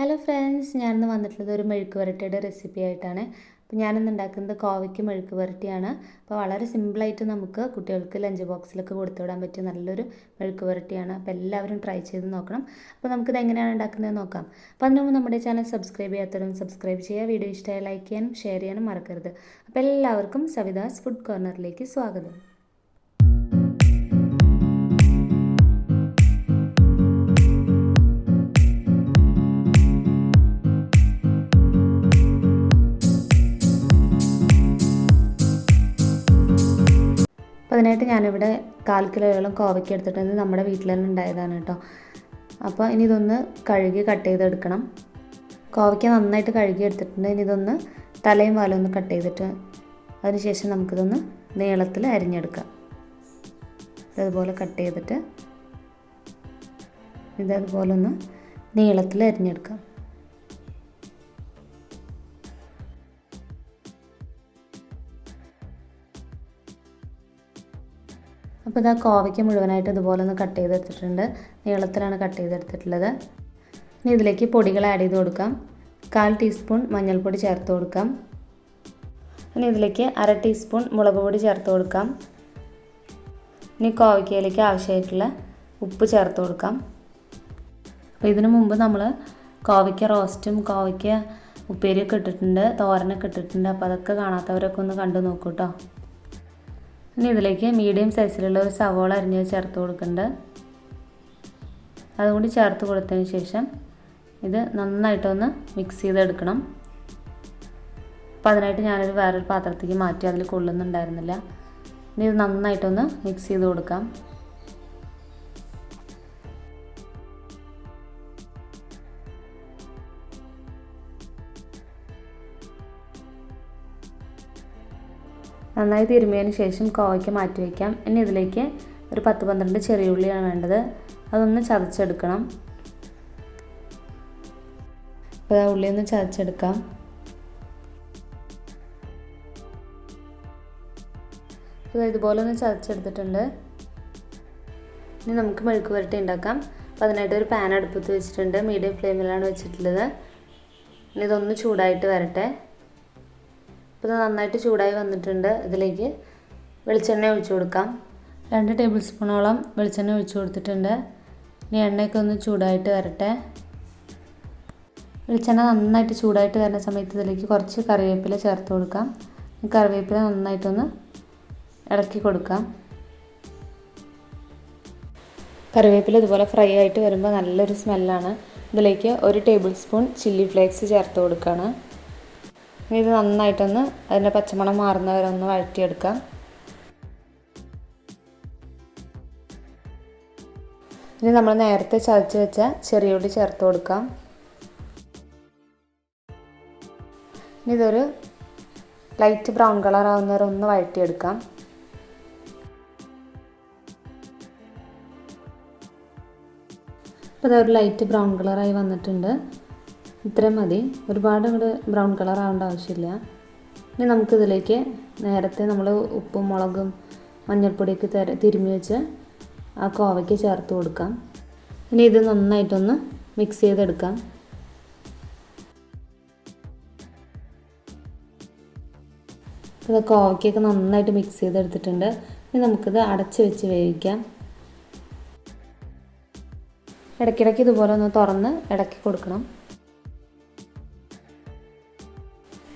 Hello friends ഞാനിന്ന് വന്നിട്ടുള്ളത് ഒരു മെഴുക്ക് വരട്ടിയുടെ റെസിപ്പി ആയിട്ടാണ്. അപ്പോൾ ഞാനിന്ന് ഉണ്ടാക്കുന്നത് കോവയ്ക്ക് മെഴുക്ക് വരട്ടിയാണ്. അപ്പോൾ വളരെ സിമ്പിളായിട്ട് നമുക്ക് കുട്ടികൾക്ക് ലഞ്ച് ബോക്സിലൊക്കെ കൊടുത്തു വിടാൻ പറ്റിയ നല്ലൊരു മെഴുക്ക് വരട്ടിയാണ്. അപ്പോൾ എല്ലാവരും ട്രൈ ചെയ്ത് നോക്കണം. അപ്പോൾ നമുക്കിത് എങ്ങനെയാണ് ഉണ്ടാക്കുന്നത് നോക്കാം. അപ്പോൾ അതിന് മുമ്പ് നമ്മുടെ ചാനൽ സബ്സ്ക്രൈബ് ചെയ്യാത്തവരും സബ്സ്ക്രൈബ് ചെയ്യുക. വീഡിയോ ഇഷ്ടമായി ലൈക്ക് ചെയ്യാനും ഷെയർ ചെയ്യാനും മറക്കരുത്. അപ്പോൾ എല്ലാവർക്കും സവിതാസ് ഫുഡ് കോർണറിലേക്ക് സ്വാഗതം. അപ്പോൾ അതിനായിട്ട് ഞാനിവിടെ കാൽ കിലോയോളം കോവയ്ക്ക് എടുത്തിട്ടുണ്ട് നമ്മുടെ വീട്ടിൽ തന്നെ ഉണ്ടായതാണ് കേട്ടോ. അപ്പോൾ ഇനി ഇതൊന്ന് കഴുകി കട്ട് ചെയ്തെടുക്കണം. കോവയ്ക്ക നന്നായിട്ട് കഴുകി എടുത്തിട്ടുണ്ട്. ഇനി ഇതൊന്ന് തലയും വാലും ഒന്ന് കട്ട് ചെയ്തിട്ട് അതിനുശേഷം നമുക്കിതൊന്ന് നീളത്തിൽ അരിഞ്ഞെടുക്കാം. ഇതുപോലെ കട്ട് ചെയ്തിട്ട് ഇതതുപോലെ ഒന്ന് നീളത്തിൽ അരിഞ്ഞെടുക്കാം. അപ്പോൾ ഇതാ കോവയ്ക്ക് മുഴുവനായിട്ട് ഇതുപോലെ ഒന്ന് കട്ട് ചെയ്തെടുത്തിട്ടുണ്ട്. നീളത്തിലാണ് കട്ട് ചെയ്തെടുത്തിട്ടുള്ളത്. ഇനി ഇതിലേക്ക് പൊടികൾ ആഡ് ചെയ്ത് കൊടുക്കാം. കാൽ ടീസ്പൂൺ മഞ്ഞൾപ്പൊടി ചേർത്ത് കൊടുക്കാം. ഇനി ഇതിലേക്ക് അര ടീസ്പൂൺ മുളക് പൊടി ചേർത്ത് കൊടുക്കാം. ഇനി കോവയ്ക്കയിലേക്ക് ആവശ്യമായിട്ടുള്ള ഉപ്പ് ചേർത്ത് കൊടുക്കാം. അപ്പോൾ ഇതിനു മുമ്പ് നമ്മൾ കോവയ്ക്ക റോസ്റ്റും കോവയ്ക്ക ഉപ്പേരിയൊക്കെ ഇട്ടിട്ടുണ്ട് തോരനൊക്കെ ഇട്ടിട്ടുണ്ട്. അപ്പോൾ അതൊക്കെ കാണാത്തവരൊക്കെ ഒന്ന് കണ്ടു നോക്കൂ കേട്ടോ ഇനി ഇതിലേക്ക് മീഡിയം സൈസിലുള്ള ഒരു സവോള അരിഞ്ഞ് ചേർത്ത് കൊടുക്കുന്നുണ്ട് അതുകൂടി ചേർത്ത് കൊടുത്തതിന് ശേഷം ഇത് നന്നായിട്ടൊന്ന് മിക്സ് ചെയ്തെടുക്കണം. അപ്പോൾ അതിനായിട്ട് ഞാനൊരു വേറൊരു പാത്രത്തേക്ക് മാറ്റി അതിൽ കൊള്ളുന്നുണ്ടായിരുന്നില്ല. ഇനി ഇത് നന്നായിട്ടൊന്ന് മിക്സ് ചെയ്ത് കൊടുക്കാം. നന്നായി തിരുമ്മിയതിന് ശേഷം കോവയ്ക്ക് മാറ്റി വയ്ക്കാം. ഇനി ഇതിലേക്ക് ഒരു പത്ത് പന്ത്രണ്ട് ചെറിയ ഉള്ളിയാണ് വേണ്ടത്. അതൊന്ന് ചതച്ചെടുക്കണം. അപ്പോൾ ആ ഉള്ളി ഒന്ന് ചതച്ചെടുക്കാം. അപ്പോൾ ഇതുപോലെ ഒന്ന് ചതച്ചെടുത്തിട്ടുണ്ട്. ഇനി നമുക്ക് മെഴുക്ക് പുരട്ടി ഉണ്ടാക്കാം. അപ്പോൾ അതിനായിട്ട് ഒരു പാൻ അടുപ്പത്ത് വെച്ചിട്ടുണ്ട്. മീഡിയം ഫ്ലെയിമിലാണ് വെച്ചിട്ടുള്ളത്. ഇനി ഇതൊന്ന് ചൂടായിട്ട് വരട്ടെ. ഇപ്പോൾ ഇത് നന്നായിട്ട് ചൂടായി വന്നിട്ടുണ്ട്. ഇതിലേക്ക് വെളിച്ചെണ്ണ ഒഴിച്ചു കൊടുക്കാം. രണ്ട് ടേബിൾ സ്പൂണോളം വെളിച്ചെണ്ണ ഒഴിച്ചു കൊടുത്തിട്ടുണ്ട്. ഇനി എണ്ണയൊക്കെ ഒന്ന് ചൂടായിട്ട് വരട്ടെ. വെളിച്ചെണ്ണ നന്നായിട്ട് ചൂടായിട്ട് വരുന്ന സമയത്ത് ഇതിലേക്ക് കുറച്ച് കറിവേപ്പില ചേർത്ത് കൊടുക്കാം. കറിവേപ്പില നന്നായിട്ടൊന്ന് ഇളക്കി കൊടുക്കാം. കറിവേപ്പില ഇതുപോലെ ഫ്രൈ ആയിട്ട് വരുമ്പോൾ നല്ലൊരു സ്മെല്ലാണ്. ഇതിലേക്ക് ഒരു ടേബിൾ സ്പൂൺ ചില്ലി ഫ്ലേക്സ് ചേർത്ത് കൊടുക്കുകയാണ് ഇനി ഇത് നന്നായിട്ടൊന്ന് അതിന്റെ പച്ചമണം മാറുന്ന വരെ ഒന്ന് വഴറ്റിയെടുക്കാം. ഇനി നമ്മൾ നേരത്തെ ചതച്ച് വെച്ച ചെറിയുള്ളി ചേർത്ത് കൊടുക്കാം. ഇനി ഇതൊരു ലൈറ്റ് ബ്രൗൺ കളർ ആവുന്ന വരെ ഒന്ന് വഴറ്റിയെടുക്കാം. അപ്പോൾ അതൊരു ലൈറ്റ് ബ്രൗൺ കളറായി വന്നിട്ടുണ്ട്. ഇത്രയും മതി. ഒരുപാട് അങ്ങോട്ട് ബ്രൗൺ കളർ ആവേണ്ട ആവശ്യമില്ല. ഇനി നമുക്കിതിലേക്ക് നേരത്തെ നമ്മൾ ഉപ്പും മുളകും മഞ്ഞൾപ്പൊടിയൊക്കെ തര തിരുമ്മി വെച്ച് ആ കോവയ്ക്ക് ചേർത്ത് കൊടുക്കാം. ഇനി ഇത് നന്നായിട്ടൊന്ന് മിക്സ് ചെയ്തെടുക്കാം. ഇത് കോവയ്ക്കൊക്കെ നന്നായിട്ട് മിക്സ് ചെയ്തെടുത്തിട്ടുണ്ട്. ഇനി നമുക്കിത് അടച്ച് വെച്ച് വേവിക്കാം. ഇടയ്ക്കിടയ്ക്ക് ഇതുപോലെ ഒന്ന് തുറന്ന് ഇടയ്ക്ക് കൊടുക്കണം.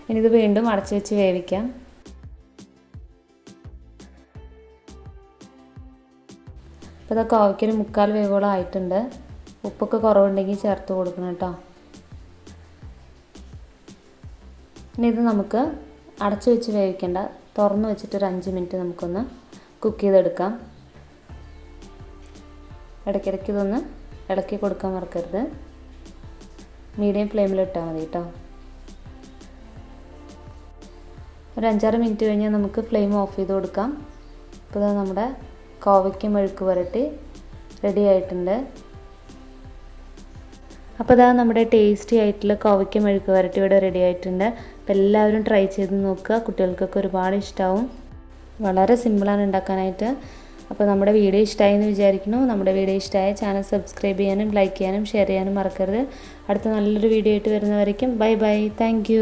ഇനി ഇത് വീണ്ടും അടച്ച് വെച്ച് വേവിക്കാം. ഇപ്പോൾ ഇതൊക്കെ കോവയ്ക്കൊരു മുക്കാൽ വേവോളം ആയിട്ടുണ്ട്. ഉപ്പൊക്കെ കുറവുണ്ടെങ്കിൽ ചേർത്ത് കൊടുക്കണം കേട്ടോ. ഇനി ഇത് നമുക്ക് അടച്ചു വെച്ച് വേവിക്കേണ്ട. തുറന്ന് വെച്ചിട്ട് ഒരു അഞ്ച് മിനിറ്റ് നമുക്കൊന്ന് കുക്ക് ചെയ്തെടുക്കാം. ഇടയ്ക്കിടയ്ക്ക് ഇതൊന്ന് ഇളക്കി കൊടുക്കാൻ മറക്കരുത്. മീഡിയം ഫ്ലെയിമിൽ ഇട്ടാൽ മതി കേട്ടോ. ഒരു അഞ്ചാറ് മിനിറ്റ് കഴിഞ്ഞാൽ നമുക്ക് ഫ്ലെയിം ഓഫ് ചെയ്ത് കൊടുക്കാം. ഇപ്പോൾ നമ്മുടെ കോവയ്ക്ക് മെഴുക്ക് പുരട്ടി റെഡി ആയിട്ടുണ്ട്. അപ്പോൾ ഇതാ നമ്മുടെ ടേസ്റ്റി ആയിട്ടുള്ള കോവയ്ക്ക് മെഴുക്ക് പുരട്ടി ഇവിടെ റെഡി ആയിട്ടുണ്ട്. അപ്പോൾ എല്ലാവരും ട്രൈ ചെയ്ത് നോക്കുക. കുട്ടികൾക്കൊക്കെ ഒരുപാട് ഇഷ്ടമാവും വളരെ സിമ്പിളാണ് ഉണ്ടാക്കാനായിട്ട്. അപ്പോൾ നമ്മുടെ വീഡിയോ ഇഷ്ടമായി എന്ന് വിചാരിക്കുന്നു. നമ്മുടെ വീഡിയോ ഇഷ്ടമായ ചാനൽ സബ്സ്ക്രൈബ് ചെയ്യാനും ലൈക്ക് ചെയ്യാനും ഷെയർ ചെയ്യാനും മറക്കരുത്. അടുത്ത നല്ലൊരു വീഡിയോ ആയിട്ട് വരുന്നവരേക്കും ബൈ ബൈ താങ്ക്